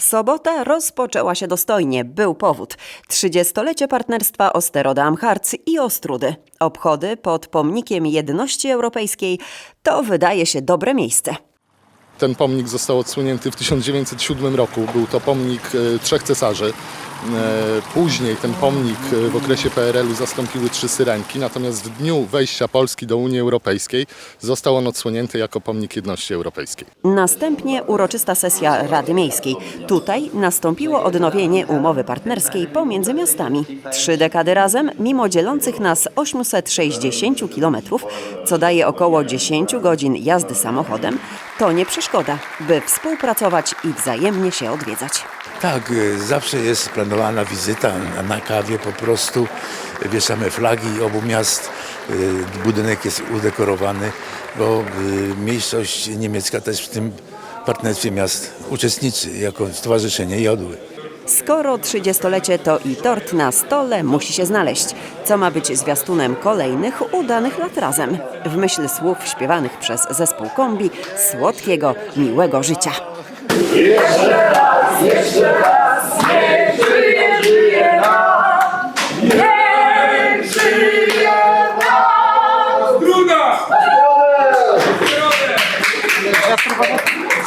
Sobota rozpoczęła się dostojnie. Był powód. 30-lecie partnerstwa Osteroda-Amharc i Ostrudy. Obchody pod pomnikiem jedności europejskiej to wydaje się dobre miejsce. Ten pomnik został odsłonięty w 1907 roku. Był to pomnik e, trzech cesarzy. E, Później ten pomnik e, w okresie PRL-u zastąpiły trzy syrenki, natomiast w dniu wejścia Polski do Unii Europejskiej został on odsłonięty jako pomnik jedności europejskiej. Następnie uroczysta sesja Rady Miejskiej. Tutaj nastąpiło odnowienie umowy partnerskiej pomiędzy miastami. Trzy dekady razem, mimo dzielących nas 860 kilometrów, co daje około 10 godzin jazdy samochodem, to nie przeszkoda, by współpracować i wzajemnie się odwiedzać. Tak, y, zawsze jest planowana wizyta na- kawie po prostu. Wieszamy flagi obu miast, y, budynek jest udekorowany, bo y, miejscowość niemiecka też w tym partnerstwie miast uczestniczy jako Stowarzyszenie Jodły. Skoro 30-lecie to i tort na stole musi się znaleźć, co ma być zwiastunem kolejnych udanych lat razem. W myśl słów śpiewanych przez zespół kombi słodkiego, miłego życia. Jeszcze raz. Amen.